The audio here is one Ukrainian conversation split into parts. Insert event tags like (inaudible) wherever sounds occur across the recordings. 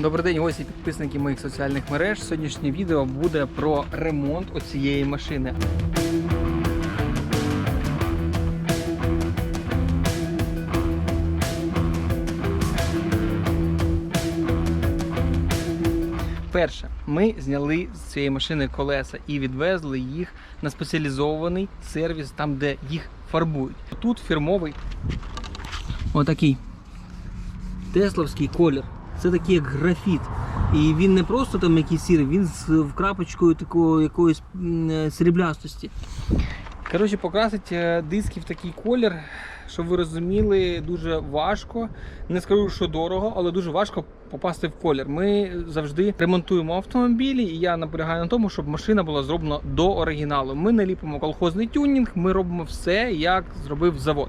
Добрий день, гості підписники моїх соціальних мереж. Сьогоднішнє відео буде про ремонт оцієї машини. Перше, ми зняли з цієї машини колеса і відвезли їх на спеціалізований сервіс, там де їх фарбують. Тут фірмовий отакий тесловський колір. Це такий як графіт. І він не просто там якийсь сірий, він з вкрапочкою такої якоїсь е, сріблястості. Коротше, покрасити е, диски в такий колір, щоб ви розуміли, дуже важко. Не скажу, що дорого, але дуже важко попасти в колір. Ми завжди ремонтуємо автомобілі, і я наполягаю на тому, щоб машина була зроблена до оригіналу. Ми не ліпимо колхозний тюнінг, ми робимо все, як зробив завод.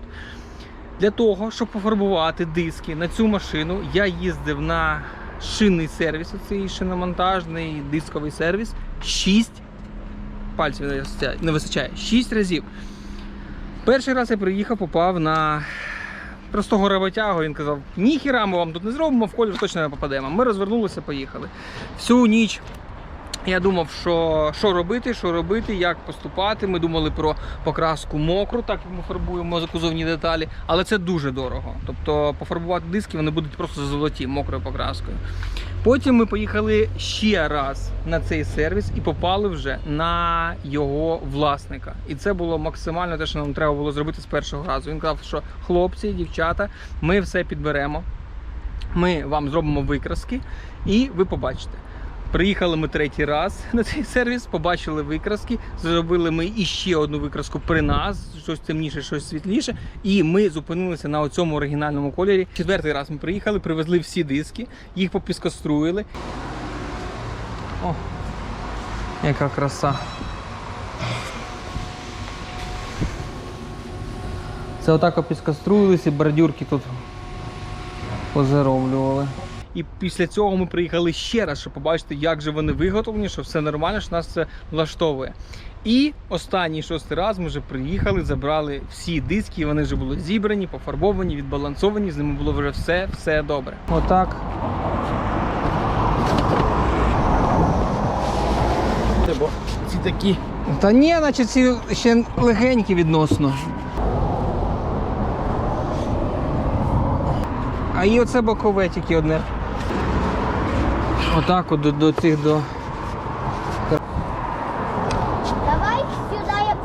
Для того, щоб пофарбувати диски на цю машину, я їздив на шинний сервіс, оцей шиномонтажний дисковий сервіс. 6 пальців не вистачає- 6 разів. Перший раз я приїхав, попав на простого роботягу. Він казав: ніхіра ми вам тут не зробимо, в колір точно не попадемо. Ми розвернулися, поїхали. Всю ніч я думав, що, що робити, що робити, як поступати. Ми думали про покраску мокру, так як ми фарбуємо кузовні деталі, але це дуже дорого. Тобто пофарбувати диски вони будуть просто золоті мокрою покраскою. Потім ми поїхали ще раз на цей сервіс і попали вже на його власника. І це було максимально те, що нам треба було зробити з першого разу. Він казав, що хлопці, дівчата, ми все підберемо. Ми вам зробимо викраски, і ви побачите. Приїхали ми третій раз на цей сервіс, побачили викраски, зробили ми іще одну викраску при нас, щось темніше, щось світліше. І ми зупинилися на цьому оригінальному кольорі. Четвертий раз ми приїхали, привезли всі диски, їх попіскоструїли. О, яка краса. Це отак опіскоструїлися, бордюрки тут позароблювали. І після цього ми приїхали ще раз, щоб побачити, як же вони виготовлені, що все нормально, що нас це влаштовує. І останній шостий раз ми вже приїхали, забрали всі диски, вони вже були зібрані, пофарбовані, відбалансовані, з ними було вже все, все добре. Отак. Бо ці такі. Та ні, наче ці ще легенькі відносно. А і оце бокове тільки одне. Отак от до, до цих до. Давай сюда я.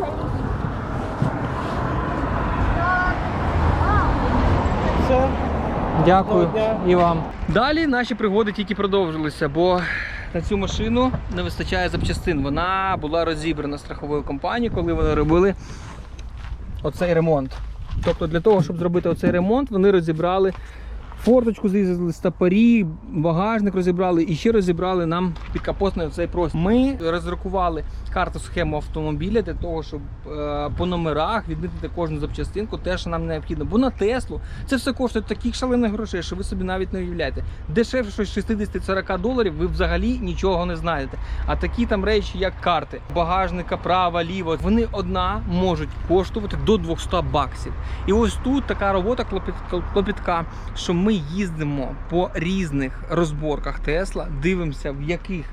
Все. Дякую і вам. Далі наші пригоди тільки продовжилися, бо на цю машину не вистачає запчастин. Вона була розібрана страховою компанією, коли вони робили оцей ремонт. Тобто для того, щоб зробити оцей ремонт, вони розібрали форточку, зрізали стопорі, багажник розібрали і ще розібрали нам підкапотний оцей простір. Ми розрахували карту схему автомобіля для того, щоб е, по номерах відмітити кожну запчастинку, те, що нам необхідно. Бо на Теслу це все коштує таких шалених грошей, що ви собі навіть не уявляєте. Дешевше щось 60-40 доларів, ви взагалі нічого не знайдете. А такі там речі, як карти, багажника, права, ліво, вони одна можуть коштувати до 200 баксів. І ось тут така робота клопіт- клопітка, що ми їздимо по різних розборках Тесла, дивимося, в яких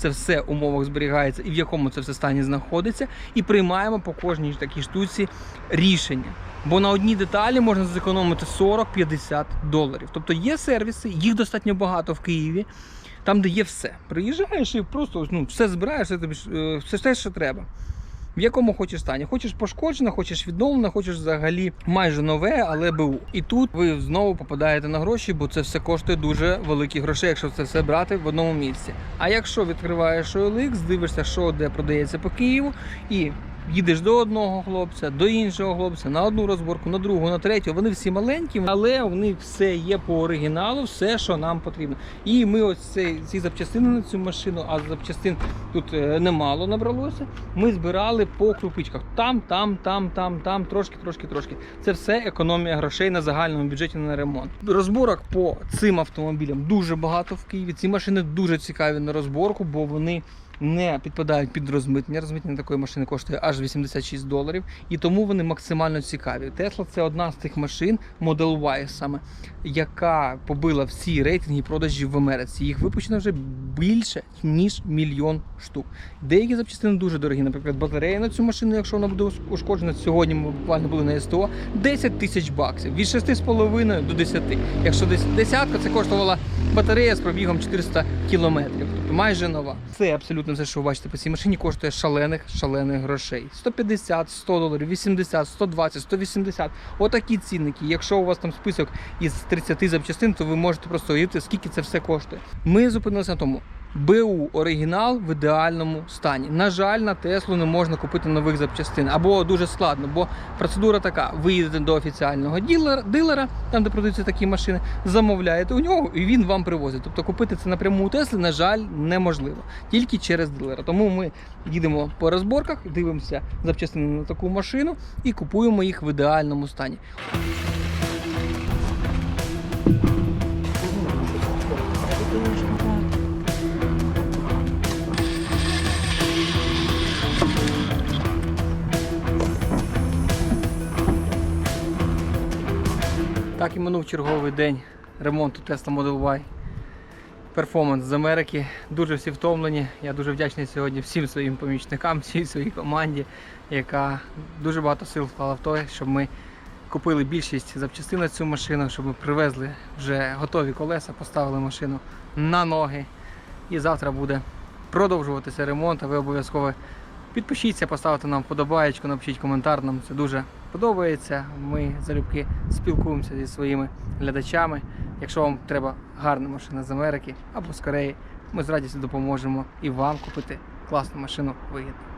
це все умовах зберігається і в якому це все стані знаходиться, і приймаємо по кожній такій штуці рішення. Бо на одній деталі можна зекономити 40-50 доларів. Тобто є сервіси, їх достатньо багато в Києві, там, де є все. Приїжджаєш і просто ну, все збираєш, все, тобі е, все що треба. В якому хочеш стані. Хочеш пошкоджена, хочеш відновлене, хочеш взагалі майже нове, але БУ. І тут ви знову попадаєте на гроші, бо це все коштує дуже великі гроші, якщо це все брати в одному місці. А якщо відкриваєш OLX, дивишся, що де продається по Києву, і їдеш до одного хлопця, до іншого хлопця, на одну розборку, на другу, на третю. Вони всі маленькі, але в все є по оригіналу, все, що нам потрібно. І ми ось цей, ці запчастини на цю машину, а запчастин тут е, немало набралося. Ми збирали по крупичках. Там, там, там, там, там, трошки, трошки, трошки. Це все економія грошей на загальному бюджеті на ремонт. Розборок по цим автомобілям дуже багато в Києві. Ці машини дуже цікаві на розборку, бо вони не підпадають під розмитнення. Розмитнення такої машини коштує аж 86 доларів, і тому вони максимально цікаві. Тесла це одна з тих машин, Model Y саме, яка побила всі рейтинги продажів в Америці. Їх випущено вже більше ніж мільйон штук. Деякі запчастини дуже дорогі. Наприклад, батарея на цю машину, якщо вона буде ушкоджена, сьогодні ми буквально були на СТО, 10 тисяч баксів від 6,5 до 10. Якщо десь десятка, це коштувала батарея з пробігом 400 кілометрів, майже нова. Це абсолютно все, що ви бачите по цій машині, коштує шалених шалених грошей. 150, 100 доларів, 80, 120, 180. Отакі цінники. Якщо у вас там список із 30 запчастин, то ви можете просто уявити, скільки це все коштує. Ми зупинилися на тому. БУ оригінал в ідеальному стані. На жаль, на Теслу не можна купити нових запчастин або дуже складно, бо процедура така: ви їдете до офіціального ділера, дилера, там де продаються такі машини, замовляєте у нього, і він вам привозить. Тобто купити це напряму у Тесли, на жаль, неможливо, тільки через дилера. Тому ми їдемо по розборках, дивимося запчастини на таку машину і купуємо їх в ідеальному стані. Так і минув черговий день ремонту Tesla Model Y. Перформанс з Америки. Дуже всі втомлені. Я дуже вдячний сьогодні всім своїм помічникам, (laughs) всій своїй команді, яка дуже багато сил вклала в те, щоб ми купили більшість запчастин на цю машину, щоб ми привезли вже готові колеса, поставили машину на ноги. І завтра буде продовжуватися ремонт. А ви обов'язково підпишіться, поставте нам вподобаєчку, напишіть коментар. Нам це дуже подобається. Ми залюбки спілкуємося зі своїми глядачами. Якщо вам треба гарна машина з Америки або з Кореї, ми з радістю допоможемо і вам купити класну машину вигідно.